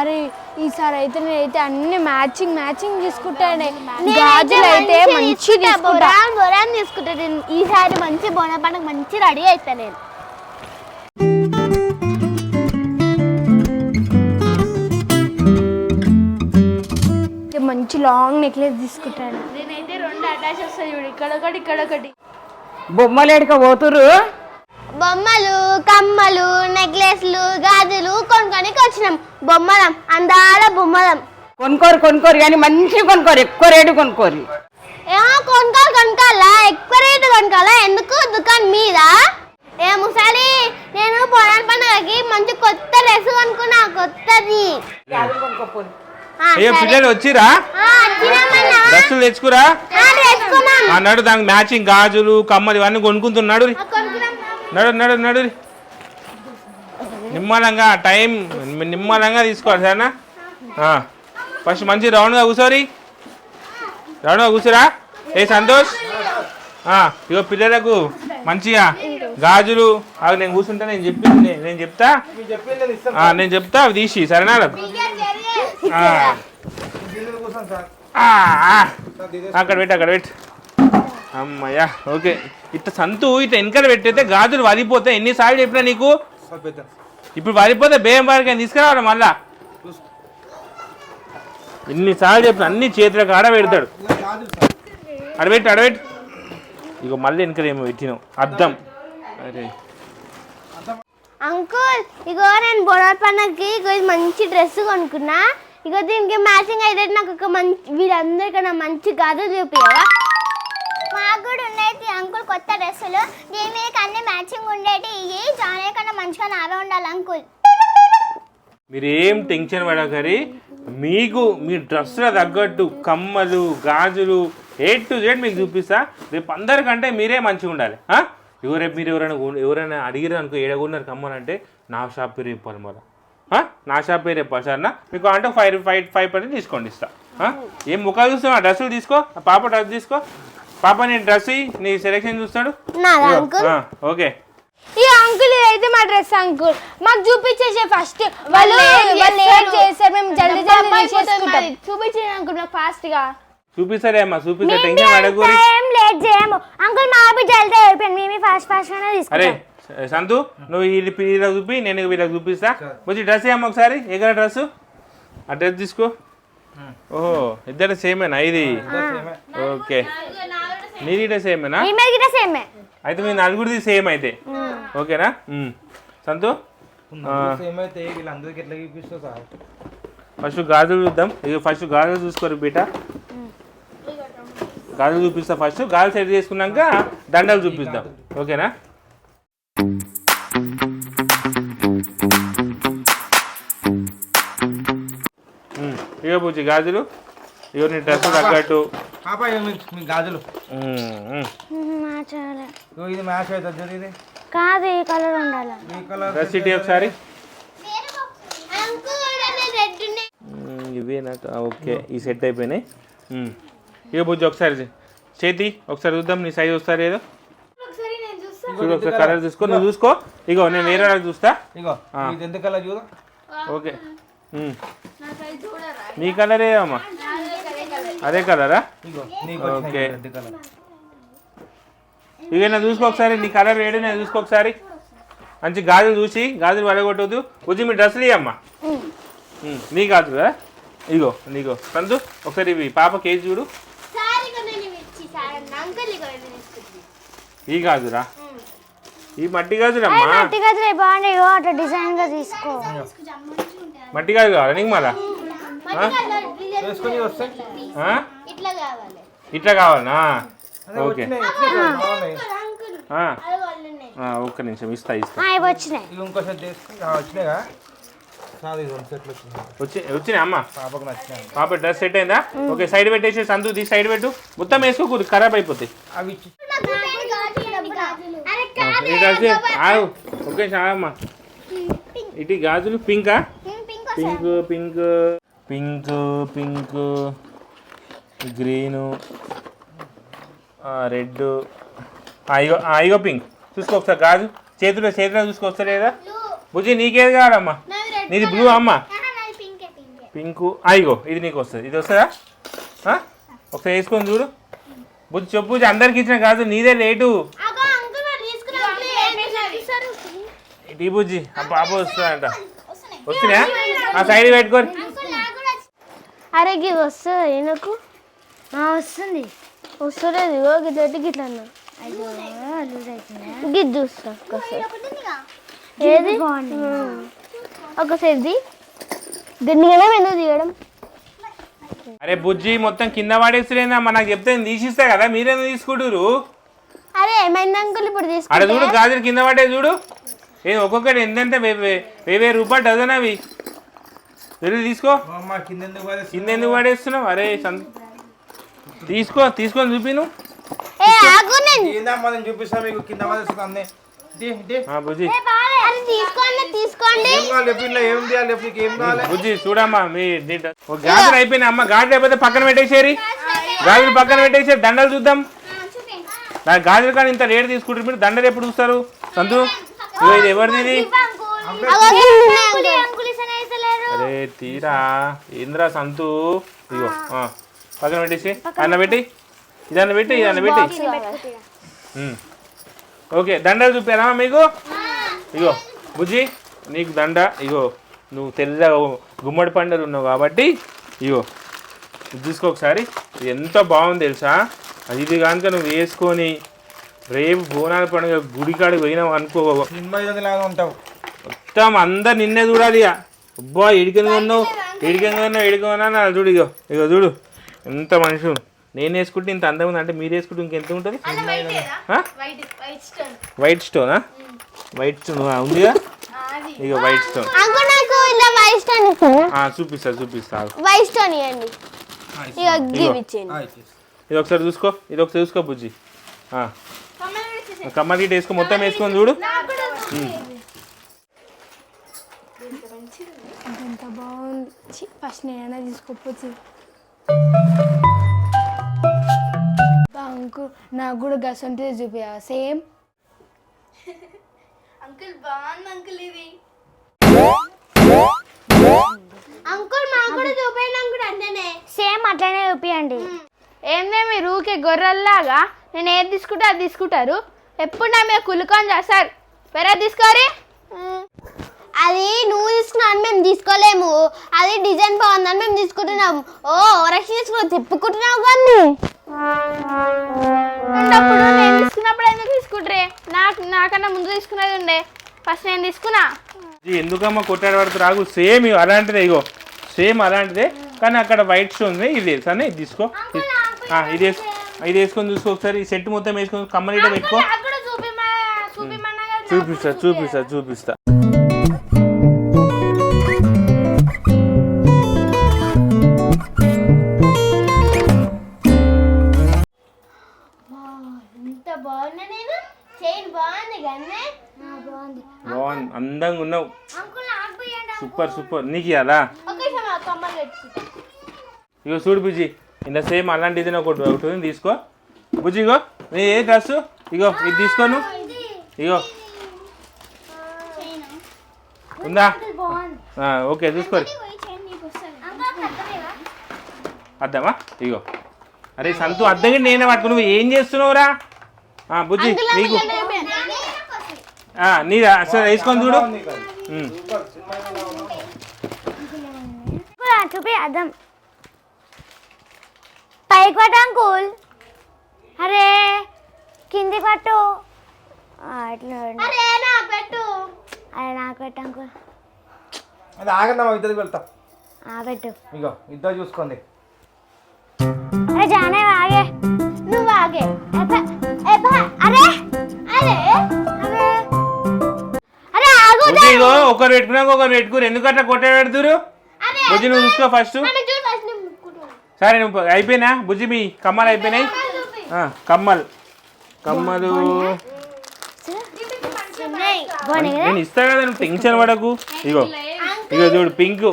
అరే ఈసారి అయితే నేనైతే అన్ని మ్యాచింగ్ మ్యాచింగ్ తీసుకుంటానే గాజులు అయితే మంచి బొరాన్ బొరాన్ తీసుకుంటా. నేను ఈసారి మంచి బోన పండుగ మంచి రెడీ అవుతా నేను. అయితే మంచి లాంగ్ నెక్లెస్ తీసుకుంటాను. నేనైతే రెండు అటాచ్ వస్తాయి చూడు. ఇక్కడ ఒకటి ఇక్కడ ఒకటి. బొమ్మలు ఎడక పోతురు బొమ్మలు కమ్మలు నెక్లెస్లు గాజులు కొనుక్కొనికి వచ్చినాం. బొమ్మలం అందాల బొమ్మలం. కొనుక్కోరు కొనుక్కోరు కానీ మంచిగా కొనుక్కోరు ఎక్కువ రేటు కొనుక్కోరు. ఏమో కొనుక్కోవాలి కొనుక్కోవాలా? ఎక్కువ రేటు కొనుక్కోవాలా? ఎందుకు? దుకాణం మీద? ఏ ముసలి నేను బోనాల పండుగకి మంచి కొత్త డ్రెస్ కొనుక్కున్నా కొత్తది. అయ్యో. పిల్లలు వచ్చిరా. డ్రెస్సులు తెచ్చుకురా. అన్నాడు దానికి మ్యాచింగ్ గాజులు కమ్మలు ఇవన్నీ కొనుక్కుంటున్నాడు. నడు నడు నడు. నిమ్మలంగా టైం నిమ్మలంగా తీసుకోవాలి సరేనా? ఫస్ట్ మంచి రౌండ్గా కూర్చోరి రౌండ్గా కూర్చోరా ఏ సంతోష్? ఇగో పిల్లలకు మంచిగా గాజులు అవి నేను కూర్చుంటా నేను చెప్పింది నేను చెప్తా? నేను చెప్తా అవి తీసి సరేనా? అక్కడ పెట్టి అక్కడ పెట్టు. అమ్మయ్యా ఓకే. ఇట్లా సంతు ఇట్లా వెనకాల పెట్టయితే గాజులు వరిపోతాయి. ఎన్నిసార్లు చెప్పినా నీకు? ఇప్పుడు వరిపోతే బేయం వారికి తీసుకురావాలి మళ్ళా? ఎన్నిసార్లు చెప్పిన అన్ని చేతులకు ఆడ పెడతాడు. అడబెట్టు అడబెట్టు. ఇగో మళ్ళీ వెనకాల ఏమో పెట్టినావు. అద్దం. అరే. అంకుల్ ఇగో నేను బోనాల పండుగకి ఇగో ఇది మంచి డ్రెస్ కొనుక్కున్నా. ఇగో దీనికి మ్యాచింగ్ అయితే నాకు ఒక మంచి వీళ్ళందరికన్నా మంచి గాజులు చూపించవా మాకు కూడా ఉన్నాయి అంకుల్ కొత్త డ్రెస్సులు. దీని మీద అన్ని మ్యాచింగ్ ఉండేటి ఇవి జాయిన్ అయ్యకుండా మంచిగా నావే ఉండాలి అంకుల్. మీరేం టెన్షన్ పడకరి మీకు మీ డ్రెస్సుల తగ్గట్టు కమ్మలు గాజులు ఏ టు జెడ్ మీకు చూపిస్తా. రేపు అందరికంటే మీరే మంచిగా ఉండాలి. ఆ? ఇగో రేపు మీరు ఎవరైనా ఎవరైనా అడిగిరు అనుకో ఏడగొన్నారు కమ్మనంటే నా షాప్ పేరు చెప్పాలి మళ్ళీ. నా షాప్ పేరు చెప్పాలి మీకు అంటే ఫైవ్ ఫైవ్ ఫైవ్ పర్సెంట్ తీసుకోండి ఇస్తా. ఏం ముఖాలు ఆ డ్రెస్సులు తీసుకో. ఆ పాప డ్రెస్ తీసుకో. పాప నీ డ్రెస్ నీ సెలెక్షన్ చూస్తాడు? నాదా అంకుల్ ఓకే. ఈ అంకుల్ ఇదైతే మా డ్రెస్ అంకుల్ మాకు చూపించేసే ఫస్ట్ వాళ్ళు వాళ్ళు ఏం చేస్తారు? మేము జల్దీ జల్దీ చూపించిన అంకుల్ నాకు ఫాస్ట్గా. చూపిస్తారే అమ్మా చూపిస్తా టెన్షన్ ఏం లేట్ చేయము. అంకుల్ మా అవి జల్దీ అయిపోయింది. మేము ఫాస్ట్ ఫాస్ట్ గానే అరే తీసుకుంటాం. సంతు నువ్వు వీళ్ళు వీళ్ళకి చూపి నేను వీళ్ళకి చూపిస్తా. వచ్చి డ్రెస్ ఏమో ఒకసారి? కలర్ డ్రెస్ ఆ డ్రెస్ తీసుకో ఓహో ఇద్దరు సేమేనా ఇది? ఓకే. నీది సేమేనా మీ మీద గిట్ట సేమే అయితే మీ నలుగురిది సేమ్ అయితే. ఓకేనా. సంతు? ఏమైతే వీళ్ళందరికీ ఎట్లా చూపిస్తావు సార్? ఫస్ట్ గాజులు చూద్దాం. ఇక ఫస్ట్ గాజులు చూసుకోరు బీట. గాజులు చూపిస్తా ఫస్ట్. గాజులు సెట్ చేసుకున్నాక దండలు చూపిద్దాం. ఓకేనా? ఇగో పూచి గాజులు. ఇగో నీ డ్రెస్ తగ్గట్టు. గాజులు. ఇది మ్యాచ్ అవుతుంది ఇది. కాదు ఈ కలర్ ఉండాలి. ఈ కలర్ డ్రెస్ ఇటీ ఒకసారి. ఇవేనా ఓకే ఈ సెట్ అయిపోయినాయి. ఇగో బుజ్జి ఒకసారి చేతి ఒకసారి చూద్దాం నీ సైజ్ ఒకసారి ఏదో. చూడు ఒకసారి కలర్ చూసుకో నువ్వు చూసుకో. ఇగో నేను వేరే వాళ్ళకి చూస్తా. ఇగో. ఇది ఎంత కలర్ చూడు. ఓకే. నీ కలర్ ఏమమ్మా అదే కలరా? ఓకే. నేను చూసుకో ఒకసారి నీ కలర్ వేడి నేను చూసుకో ఒకసారి. మంచి గాజులు చూసి గాజులు వడగొట్టవద్దు ఉజ్జి మీ డ్రెస్సులు ఇవ్వమ్మా ఉమ్, నీ గాజులు కదా ఇగో నీగో. సంతు ఒకసారి ఇవి పాప కేజీ చూడు. ఈ గాజురా ఈ మట్టి గాజులమ్మా? మట్టి గదిలే బాగుండే ఇగో అట్లా డిజైన్గా తీసుకో. మట్టి గాజు కావాలా నీకు మళ్ళా? ఇట్లా కావాలి. ఇట్లా కావాలనా? అదే ఓకే. ఒక్క నిమిషం ఇస్తా ఇస్తా. వచ్చినాయి. అమ్మా. పాప డ్రెస్ సెట్ అయిందా? ఓకే సైడ్ పెట్టేసి సంతు తీసి సైడ్ పెట్టు. మొత్తం వేసుకోకూడదు ఖరాబ్ అయిపోతాయి అవి ఓకే అమ్మా ఇటు గాజులు పింకా? Pink pink. Pink pink. Green red ఇగో ఆ, ఇగో పింక్. చూసుకో ఒకసారి గాజు చేతిలో చేతిలో చూసుకో వస్తలేదా బుజ్జి నీకేది కావాలమ్మా? నీది బ్లూ అమ్మా. పింకు అయ్యో ఇది నీకు వస్తుంది ఇది వస్తుందా? ఒకసారి వేసుకొని చూడు. బుజ్జి చెప్పు బుజ్జి అందరికి ఇచ్చిన కాదు నీదే లేటు ఈ బుజ్జి? ఆ పాప వస్తుందంట వస్తున్నాయా ఆ సైడ్ పెట్టుకోరు అరే వస్తుంది నాకు వస్తుంది. వస్తలేదు. గిద్దటి గిట్ల అన్న. గిద్ది చూస్తా ఒకసారి ఏది. ఒకసారి కదా ఎందుకు తీయడం? అరే బుజ్జి మొత్తం కింద పడేస్తులేదమ్మా నాకు చెప్తే నేను తీసిస్తా కదా. మీరేందుకు తీసుకుంటారు అరే ఏమైంది అంకుల్ ఇప్పుడు అక్కడ చూడు తీసుకుంటే గాజులు కింద పడే చూడు. ఏ ఒక్కొక్కటి ఎంతెంత? వెయ్యి రూపాయలు డజన్ అవి. వెళ్ళి తీసుకో. అమ్మ కింద ఎందుకు పడేస్తున్నావు? కింద ఎందుకు పడేస్తున్నావు? అరే సంత తీసుకో తీసుకొని చూపి నువ్వు ఏ ఆగు నేను ఏందమ్మా నేను చూపిస్తా మీకు కింద పడేస్తుంది అన్నీ ది, ది. ఆ, బుజ్జి అరే తీసుకోండి తీసుకోండి ఏం కావాలి చెప్పు ఇంట్లో ఏం చేయాలి చెప్పు నీకు ఏం కావాలి బుజ్జి చూడమ్మా మీ నీ- ఓ గాజులు అయిపోయినాయి అమ్మ గాజులు అయిపోతే పక్కన పెట్టేసేరి గాజులు పక్కన పెట్టేసేరి దండలు చూద్దాం నా గాజులు కానీ ఇంత రేటు తీసుకుంటారు మీరు దండలు ఎప్పుడు చూస్తారు సంతు ఇది ఎవరిది ఇది అరే తీరా ఏంద్రా సంతు ఇగో పక్కన పెట్టేసి. అన్న పెట్టి. ఇదన్న పెట్టి ఇదన్న పెట్టి. ఓకే దండలు చూపారా మీకు? ఇగో బుజ్జి నీకు దండ ఇగో నువ్వు తెల్ల గుమ్మడి పండుగలు ఉన్నావు కాబట్టి ఇగో ఇది చూసుకో ఒకసారి. ఎంత బాగుంది తెలుసా? అది ఇది కనుక నువ్వు వేసుకొని రేపు బోనాల పండుగ గుడికాడికి పోయినావు అనుకో. ఉంటావు. మొత్తం అందరు నిన్నే చూడాలి ఇక అబ్బా ఇడికని ఉన్నావు? ఇడికని ఉన్నావు? ఇడికని చూడు ఇగో ఇగో చూడు. ఎంత మనిషి? నేను వేసుకుంటే ఇంత అందం ఉంది? అంటే మీరు వేసుకుంటే ఇంకెంత ఉంటుంది? వైట్ స్టోనా వైట్ స్టోన్ ఆ, ఉందిగా ఇగో వైట్ స్టోన్ అంకుల్ నాకు ఇలా వైట్ స్టోన్ ఇస్తాను ఆ, చూపిస్తా చూపిస్తా. వైట్ స్టోన్ ఇవ్వండి. ఇక. ఇది ఒకసారి చూసుకో ఇది ఒకసారి చూసుకో బుజ్జి. ఆ. కమ్మర్ గిట్ వేసుకో మొత్తం వేసుకొని చూడు. ఎంత బాగుంది. ఫస్ట్ నేనైనా తీసుకోపోతుంది అంకు నాకు కూడా గసంటే చూపియా? సేమ్. అంకుల్ మాకు కూడా చూపండి అంకుల్ అంటేనే. సేమ్ అట్లనే చూపియండి. ఏందే మీరు ఊకే గొర్రెల్లాగా? నేను ఏది తీసుకుంటే అది తీసుకుంటారు. ఎప్పుడు నా మీద కులుకొని చేస్తారు? వేరే తీసుకోరి. అది నువ్వు తీసుకున్నాను మేము తీసుకోలేము. అది డిజైన్ బాగుందని మేము తీసుకుంటున్నాం ఓ రక్షణ తీసుకున్నావు తిప్పుకుంటున్నావు కానీ ఉన్నప్పుడు నేను తీసుకున్నప్పుడు ఎందుకు తీసుకుంటారే? నాకు నాకన్నా ముందు తీసుకున్నది ఉండే. ఫస్ట్ నేను తీసుకున్నా. ఇది ఎందుకమ్మా కొట్టాడు పడుతు రాగు సేమ్ అలాంటిదే ఇగో. సేమ్ అలాంటిదే కానీ అక్కడ వైట్ ఉంది. ఇది సరే ఇది తీసుకో. ఇది- ఆ, ఇది వేసుకో. ఇది వేసుకొని చూసుకో ఒకసారి. ఈ సెట్ మొత్తం వేసుకొని కమ్మలీట పెట్టుకో. చూపిస్తా చూపిస్తా చూపిస్తా. Super super. నీకు ఇవ్వాలా ఇగో చూడు బుజ్జి ఇంత సేమ్ అలాంటిది ఒకటి ఒకటి తీసుకో. బుజ్జి ఇగో నీ ఏ డ్రెస్ ఇగో ఇది తీసుకోను ఇగో. ఉందా? ఆ, ఓకే చూసుకోరు అద్దమా ఇగో. అరే సంతు అద్దంగా నేనే పట్టుకో నువ్వు ఏం చేస్తున్నావురా? ఆ, బుజ్జి నీకు. ఆ, నీదా సరే వేసుకొని చూడు. చూపి అర్థం. పైకి పట్టు అంకుల్. అరే కిందికి పట్టు. అట్లా అరే నా పెట్టు. అరే నాకు పెట్టు అంకుల్. అది ఆగందమ్మా ఇద్దరికి వెళ్తా. ఆ పెట్టు. ఇగో ఇద్దరు చూసుకోండి. అరే జానే ఆగే. నువ్వు ఆగే. అరే అరే. అరే. ఆగు ఒకరు పెట్టుకున్నాక ఒకరు పెట్టుకురు ఎందుకు అట్లా కొట్ట పెడుతురు బుజ్జి నువ్వు చూసుకో ఫస్ట్. సరే నువ్వు అయిపోయినా? బుజ్జి మీ కమ్మలు అయిపోయినాయి? ఆ, కమ్మలు. కమ్మలు? నేను ఇస్తా కదా నువ్వు టెన్షన్ పడకు. ఇగో ఇగో చూడు పింక్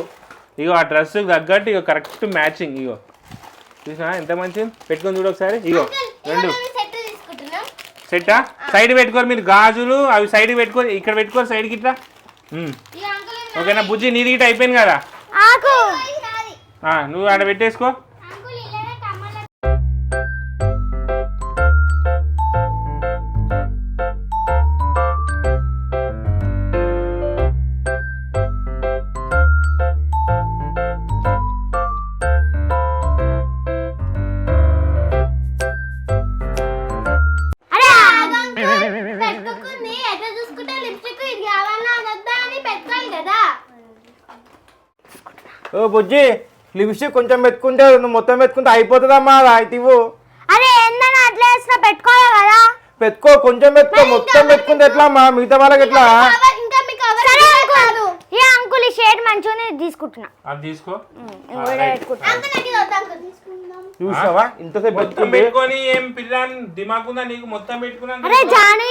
ఇగో ఆ డ్రెస్ తగ్గట్టు ఇగో కరెక్ట్ మ్యాచింగ్ ఇగో. చూసినా? ఎంత మంచిది? పెట్టుకొని చూడు ఒకసారి. ఇగో రెండు. సెట్టా సైడ్ పెట్టుకోరు మీరు గాజులు అవి సైడ్ పెట్టుకోరు ఇక్కడ పెట్టుకోరు సైడ్కి ఇట్లా. ఓకేనా? బుజ్జి నీది గిట్ట అయిపోయింది కదా? ఆకు నువ్వు ఆడ పెట్టేసుకో. ఓ బుజ్జి లిప్స్టిక్ కొంచెం పెట్టుకుంటే నువ్వు మొత్తం పెట్టుకుంటే అయిపోతుందమ్మా అయితే ఇవ్వు. అరే ఏందని అట్లా వేసిన పెట్టుకోవాలి కదా? పెట్టుకో కొంచెం పెట్టుకో మొత్తం పెట్టుకుంటే ఎట్లా అమ్మా? మిగతా వాళ్ళకి ఎట్లా ఇంకా మీకు కాదు ఈ అంకుల్ ఈ షేడ్ మంచిగానే తీసుకుంటున్నా. అది తీసుకో. అంకుల్ నాకు ఇది వద్దు అంకుల్ తీసుకుందాం. చూసావా? ఇంతసేపు మొత్తం పెట్టుకొని ఏం పిల్లని దిమాగ్ ఉందా నీకు? మొత్తం పెట్టుకున్నాను అరే జాను.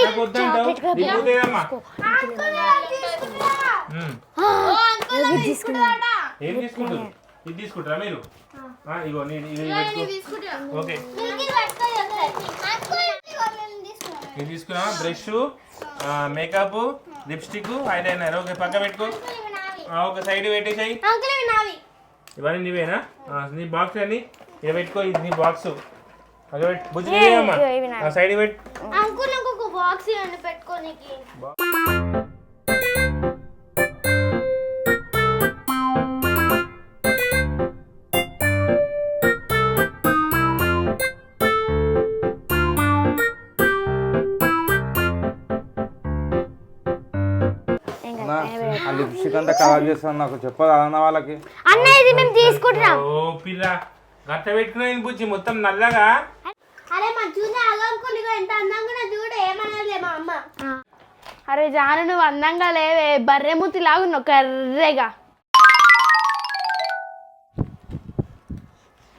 ఏం తీసుకుంటారు ఇది తీసుకుంటారా మీరు? ఆ, ఇగో నీ ఇది పెట్టుకో. ఓకే. ఇది తీసుకున్నా brush makeup lipstick eyeliner. Okay పక్క పెట్టుకో. ఒక సైడ్ పెట్టేసాయి. అంకుల్ నావి. ఇవన్నీ నీవేనా? నీ బాక్స్ అన్ని ఇక పెట్టుకో ఇది నీ బాక్స్ అక్కడ పెట్టు బుజ్జి నీవేమ్మా ఆ సైడ్ పెట్టు అంకుల్ నాకు ఒక బాక్స్ ఇవ్వండి పెట్టుకోనికి అంతా కవర్ చేస్తాను నాకు? చెప్పదు అన్న వాళ్ళకి? అన్న ఇది మేము తీసుకుంటున్నాం. ఓ పిల్ల గట్ట పెట్టుకునేది బుజ్జి? మొత్తం నల్లగా? అరే మా చూసి ఇగో ఎంత అందంగా చూడు ఏమనలే మా అమ్మ. అరే జాను నువ్వు అందంగా లేవే. బర్రెమూతి లాగున్నావు కర్రెగా.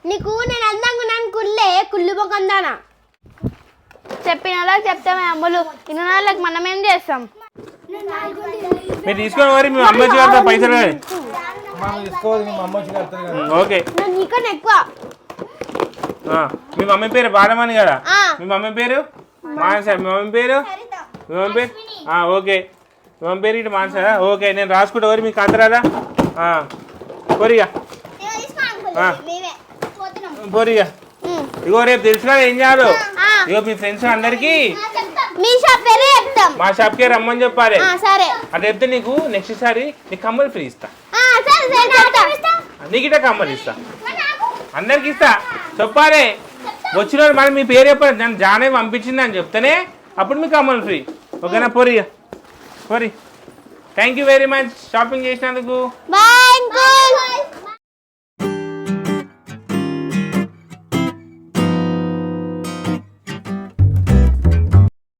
నీకు నేను అందంగా ఉన్నాను కుళ్ళే కుళ్ళు మొకందానా చెప్పిన వాళ్ళకి చెప్తామే అమ్ములు. ఇన్ని వాళ్ళకి మనం ఏం చేస్తాం మీరు తీసుకొని మరి మీ అమ్మ వచ్చి పైసలు ఓకే. నేను నీకన్నా ఎక్కువ. ఆ, మీ మమ్మీ పేరు బాలమణి కదా? ఆ. మీ మమ్మీ పేరు? మానస. మీ మమ్మీ పేరు? మీ మమ్మీ పేరు? ఆ, ఓకే. మీ మమ్మీ పేరు ఇటు మానస ఓకే నేను రాసుకుంటా వరి మీకు అందరాదా పోరిగా ఆ. పోరిగా ఇగో రేపు తెలుసు కదా ఏం చేయాలో? ఇగో మీ ఫ్రెండ్స్ అందరికి మీ షాప్ పేరే చెప్తాం మా షాప్కి రమ్మని చెప్పాలి. ఆ, సరే. అట్లా చెప్తే నీకు నెక్స్ట్ సారి నీకు కమ్మలు ఫ్రీ ఇస్తా. ఆ, సరే సరే చెప్తా. నీకిట కమ్మలు ఇస్తా. అందరికి ఇస్తా. చెప్పాలి. వచ్చిన వాళ్ళు మరి మీ పేరు చెప్పాలి. నన్ను జానే పంపించింది అని చెప్తేనే అప్పుడు మీకు కమ్మలు ఫ్రీ. ఓకేనా? పోరి. పోరి. Thank you very much shopping చేసినందుకు. Bye uncle